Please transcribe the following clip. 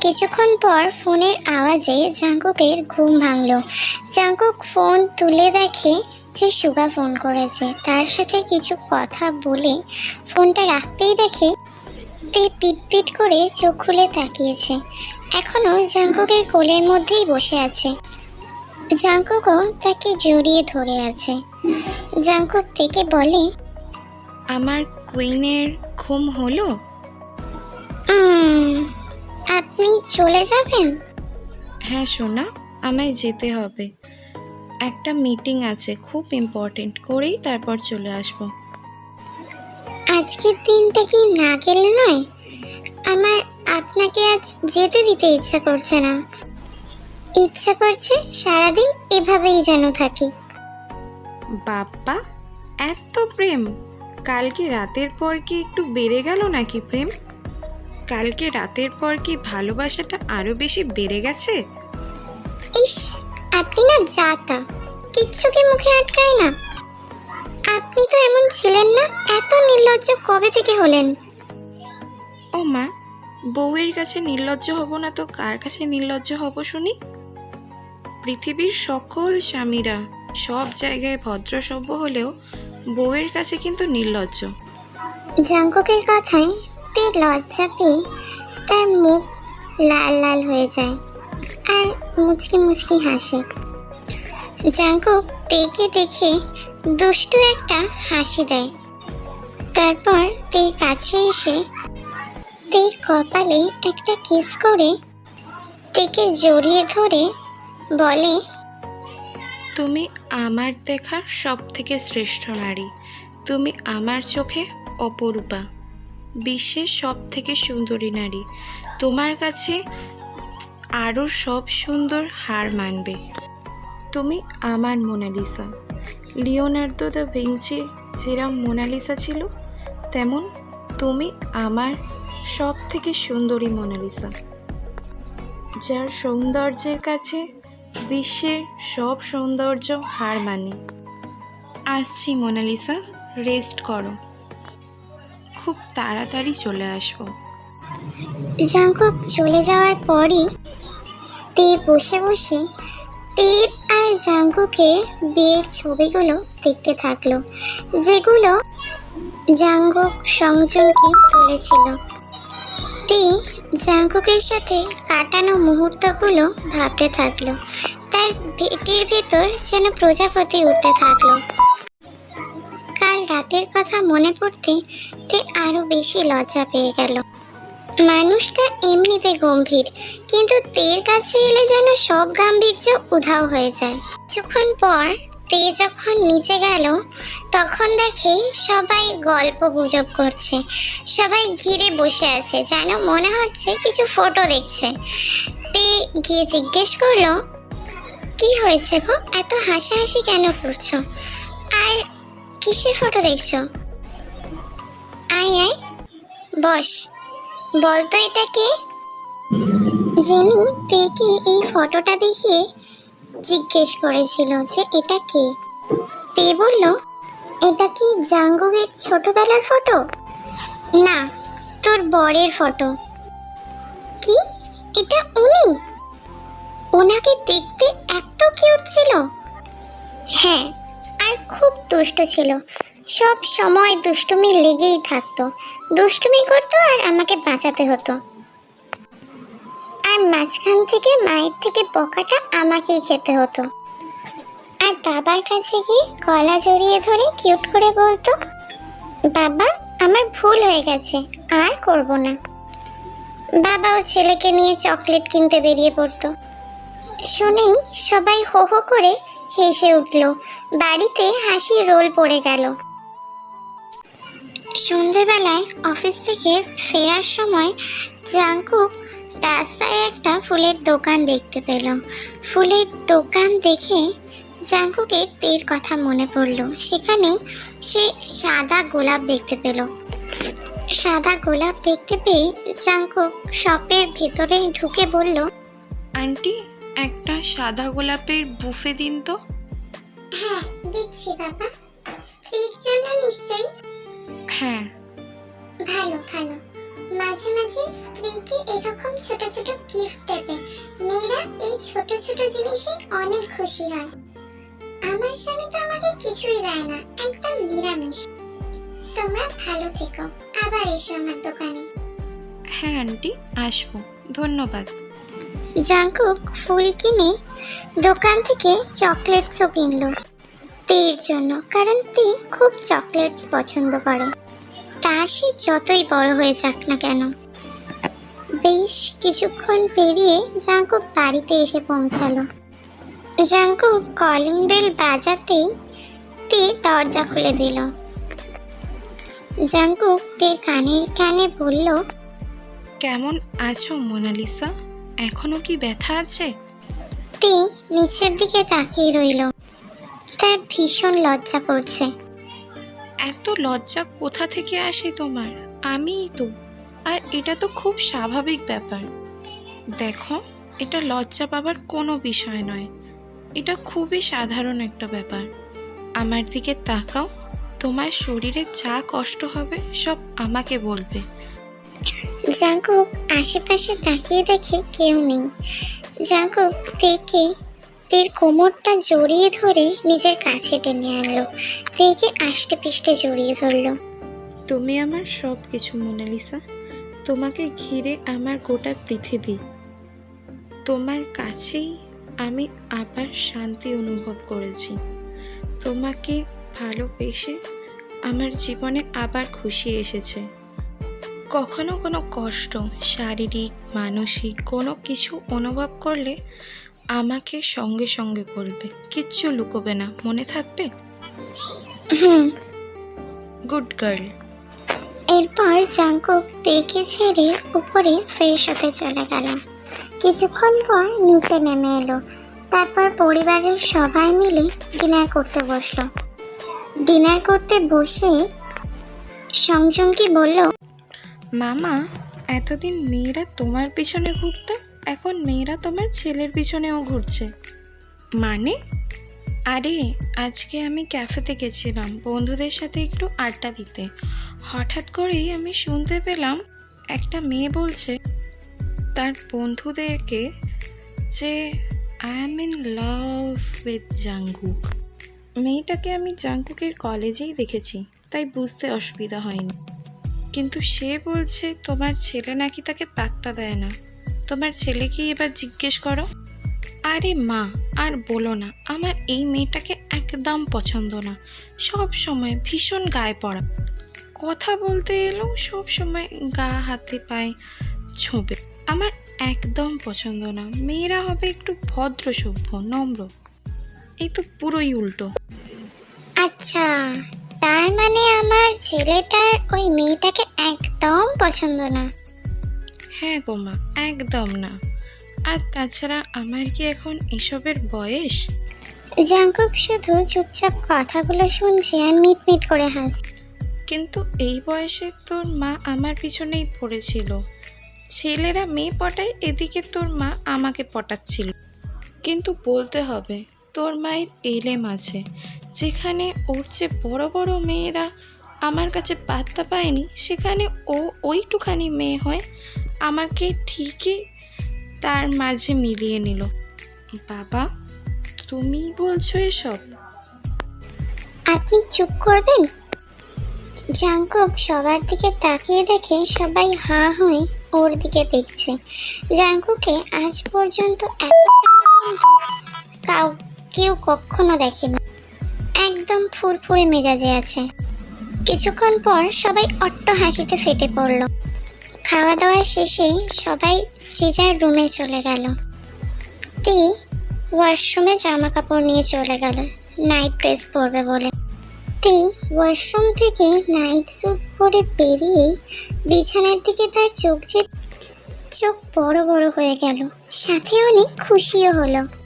কিছুক্ষণ পর ফোনের আওয়াজে জাঙ্কুকের ঘুম ভাঙল। জাঙ্কুক ফোন তুলে দেখে যে সুগা ফোন করেছে। তার সাথে কিছু কথা বলে ফোনটা রাখতেই দেখে তে পিট পিট করে চোখ খুলে তাকিয়েছে। এখনও জাঙ্কুকের কোলের মধ্যেই বসে আছে। জাঙ্কুকও তাকে জড়িয়ে ধরে আছে। জাঙ্কুক থেকে বলে আমার কুইনের ঘুম হলো? "উম, আপনি চলে যাবেন? হ্যাঁ সোনা আমায় যেতে হবে। একটা মিটিং আছে খুব ইম্পর্টেন্ট করেই তারপর চলে আসব। আজকের দিনটা কি না গেলে নয়? আমার আপনাকে আজ যেতে দিতে ইচ্ছা করছে না। ইচ্ছা করছে সারাদিন এভাবেই যেন থাকি। বাপ্পা এত প্রেম! কালকে রাতের পর কি একটু বেড়ে গেল নাকি প্রেম? কালকে রাতের পর কি ভালোবাসাটা আরও বেশি বেড়ে গেছে? ইস আপনি না যাতা কিচ্ছু কি মুখে আটকায় না? আপনি তো এমন ছিলেন না এত নির্লজ্জ কবে থেকে হলেন? ও মা বউয়ের কাছে নির্লজ্জ হব না তো কার কাছে নির্লজ্জ হব শুনি? পৃথিবীর সকল স্বামীরা সব জায়গায় ভদ্র সভ্য হলেও বউয়ের কাছে কিন্তু নির্লজ্জ। জাঙ্কুকের কথায় তে লজ্জা পেয়ে তার মুখ লাল লাল হয়ে যায় আর মুচকি মুচকি হাসে। জাঙ্কুক তেকে দেখে দুষ্টু একটা হাসি দেয়। তারপর তে কাছে এসে তের কপালে একটা কিস করে তেকে জড়িয়ে ধরে বলে, তুমি আমার দেখা সব থেকে শ্রেষ্ঠ নারী। তুমি আমার চোখে অপরূপা। বিশ্বের সব থেকে সুন্দরী নারী। তোমার কাছে আরও সব সুন্দর হার মানবে। তুমি আমার মোনালিসা। লিওনার্দো দ্য ভিঞ্চির যেরম মোনালিসা ছিল, তেমন তুমি আমার সব থেকে সুন্দরী মোনালিসা। যার সৌন্দর্যের কাছে বিশ্বের সব সৌন্দর্য হার মানে। আসছি মোনালিসা, রেস্ট করো। খুব তাড়াতাড়ি চলে আসব। জাঙ্কুক চলে যাওয়ার পরই তে বসে বসে তীর আর জাঙ্কুকের বিয়ের ছবিগুলো দেখতে থাকল, যেগুলো জাঙ্কুক সংজনকে তুলেছিল। তে জাঙ্কুকের সাথে কাটানো মুহূর্তগুলো ভাবতে থাকল, তার পেটের ভেতর যেন প্রজাপতি উঠতে থাকল। কাল রাতের কথা মনে পড়তে তে আরও বেশি লজ্জা পেয়ে গেল। মানুষটা এমনিতে গম্ভীর, কিন্তু তের কাছে এলে যেন সব গাম্ভীর্য উধাও হয়ে যায়। কিছুক্ষণ পর তে যখন নিচে গেল, তখন দেখে সবাই গল্প গুজব করছে। সবাই ঘিরে বসে আছে, যেন মনে হচ্ছে কিছু ফটো দেখছে। তে গিয়ে জিজ্ঞেস করল, কি হয়েছে গো? এত হাসাহাসি কেন করছ? আর কিসের ফটো দেখছ? আয় আয়। বস, বলতো এটা কে? জেনি তেকে এই ফটোটা দেখিয়ে জিজ্ঞেস করেছিল যে এটা কে? তে বলল, এটা কি জাঙ্গুকের ছোটবেলার ফটো? না, তোর বরের ফটো। কি? এটা উনি? ওনাকে দেখতে এত কিউট ছিল? হ্যাঁ আর খুব দুষ্ট ছিল। সব সময় দুষ্টুমি লেগেই থাকতো। দুষ্টুমি করতো আর আমাকে বাঁচাতে হতো। আর মাঝখান থেকে মায়ের থেকে বকাটা আমাকেই খেতে হতো। আর বাবার কাছে গিয়ে গলা জড়িয়ে ধরে কিউট করে বলতো, বাবা, আমার ভুল হয়ে গেছে, আর করব না। বাবাও ছেলেকে নিয়ে চকলেট কিনতে বেরিয়ে পড়তো। শুনেই সবাই হো হো করে হেসে উঠল। বাড়িতে হাসি রোল পড়ে গেল। সন্ধেবেলায় অফিস থেকে ফেরার সময় জাঙ্কুক রাস্তায় একটা ফুলের দোকান দেখতে পেল। ফুলের দোকান দেখে জাঙ্কুকের তের কথা মনে পড়ল। সেখানে সে সাদা গোলাপ দেখতে পেল। সাদা গোলাপ দেখতে পেয়ে জাঙ্কুক শপের ভেতরে ঢুকে বলল, আন্টি একটা সাদা গোলাপের বুফে দিন তো। হ্যাঁ দিচ্ছি বাবা। স্ত্রীর জন্য নিশ্চয়ই। হ্যাঁ। ভালো ভালো। মাঝে মাঝে স্ত্রীকে এরকম ছোট ছোট গিফট দেবে। মেয়েরা এই ছোট ছোট জিনিসে অনেক খুশি হয়। আমার স্বামী তো আমাকে কিছুই দেয় না একদম নিরামিষ। তোমরা ভালো থেকো। আবার এসো আমার দোকানে। হ্যাঁ আন্টি আসব। ধন্যবাদ। জাঙ্কুক ফুল কিনে দোকান থেকে চকলেটসও কিনলো। তের জন্য, কারণ তে খুব চকলেটস পছন্দ করে। তা সে যতই বড় হয়ে যাক না কেন। বেশ কিছুক্ষণ পেরিয়ে জাঙ্কুক বাড়িতে এসে পৌঁছালো। জাঙ্কুক কলিং বেল বাজাতেই তে দরজা খুলে দিল। জাঙ্কুক তের কানে কানে বলল, কেমন আছো মোনালিসা? এখনও কি ব্যথা আছে? তে নিচের দিকে তাকিয়ে রইল। তার ভীষণ লজ্জা করছে। এত লজ্জা কোথা থেকে আসে তোমার? আমিই তো। আর এটা তো খুব স্বাভাবিক ব্যাপার। দেখো এটা লজ্জা পাবার কোনো বিষয় নয়। এটা খুবই সাধারণ একটা ব্যাপার। আমার দিকে তাকাও তোমার শরীরে যা কষ্ট হবে সব আমাকে বলবে। জাঙ্কুক আশেপাশে তাকিয়ে দেখে কেউ নেই। জাঙ্কুক তেকে তের কোমরটা জড়িয়ে ধরে নিজের কাছে টেনে আনলো। তেকে আষ্টে পিষ্টে জড়িয়ে ধরলো। তুমি আমার সব কিছু মোনালিসা তোমাকে ঘিরে আমার গোটা পৃথিবী। তোমার কাছেই আমি আবার শান্তি অনুভব করেছি। তোমাকে ভালোবেসে আমার জীবনে আবার খুশি এসেছে। কখনো কোনো কষ্ট শারীরিক মানসিক কোনো কিছু অনুভব করলে আমাকে সঙ্গে সঙ্গে বলবে কিচ্ছু লুকোবে না মনে থাকবে? Good girl. এরপর জাঙ্কুক তেকে ছেড়ে উপরে ফ্রেশ হতে চলে গেল। কিছুক্ষণ পর নিচে নেমে এলো। তারপর পরিবারের সবাই মিলে ডিনার করতে বসল। ডিনার করতে বসে সংযমকে বলল মামা, এতদিন মেয়েরা তোমার পিছনে ঘুরতো, এখন মেয়েরা তোমার ছেলের পিছনেও ঘুরছে। মানে? আরে, আজকে আমি ক্যাফেতে গেছিলাম বন্ধুদের সাথে একটু আড্ডা দিতে। হঠাৎ করেই আমি শুনতে পেলাম একটা মেয়ে বলছে, তার বন্ধুদেরকে যে I am in love with Jungkook মেয়েটাকে আমি জাঙ্গুকের কলেজেই দেখেছি, তাই বুঝতে অসুবিধা হয়নি। কিন্তু সে বলছে, তোমার ছেলে নাকি তাকে পাত্তা দেয় না। তোমার ছেলেকেই এবার জিজ্ঞেস করো। আরে মা, আর বলো না, আমার এই মেয়েটাকে একদম পছন্দ না। সব সময় ভীষণ গায়ে পড়া। কথা বলতে এলেও সব সময় গা হাতে পায়ে ছোঁবে। আমার একদম পছন্দ না। মেয়েরা হবে একটু ভদ্র সভ্য, নম্র। এই তো পুরোই উল্টো। আচ্ছা। তার মানে আমার ছেলেটার ওই মেয়েটাকে একদম পছন্দ না। হ্যাঁ গো মা একদম না। আর তাছাড়া আমার কি এখন এসবের বয়স? জাঙ্কুক শুধু চুপচাপ কথাগুলো শুনছে আর মিটমিট করে হাসছে। কিন্তু এই বয়সে তোর মা আমার পিছনেই পড়েছিল। ছেলেরা মেয়ে পটায় এদিকে তোর মা আমাকে পটাচ্ছিল। কিন্তু বলতে হবে তোর মায়ের এলেম আছে, যেখানে ওর যে বড় বড় মেয়েরা আমার কাছে পাত্তা পায়নি, সেখানে ও ওইটুখানি মেয়ে হয়ে আমাকে ঠিকই তার মাঝে মিলিয়ে নিল। বাবা, তুমি বলছো এসব? আপনি চুপ করবেন? জাঙ্কুক সবার দিকে তাকিয়ে দেখে সবাই হাঁ হয়ে ওর দিকে দেখছে। জাঙ্কুকে আজ পর্যন্ত এত কাউ কেউ কখনো দেখেনি। একদম ফুরফুরে মেজাজে আছে। কিছুক্ষণ পর সবাই অট্ট হাসিতে ফেটে পড়ল। খাওয়া দাওয়া শেষে সবাই যে যার রুমে চলে গেল। তে ওয়াশরুমে জামা কাপড় নিয়ে চলে গেল। নাইট ড্রেস পরবে বলে। তে ওয়াশরুম থেকে নাইট স্যুট পরে বেরিয়েই বিছানার দিকে তার চোখ যে চোখ বড় বড় হয়ে গেল, সাথে অনেক খুশিও হলো।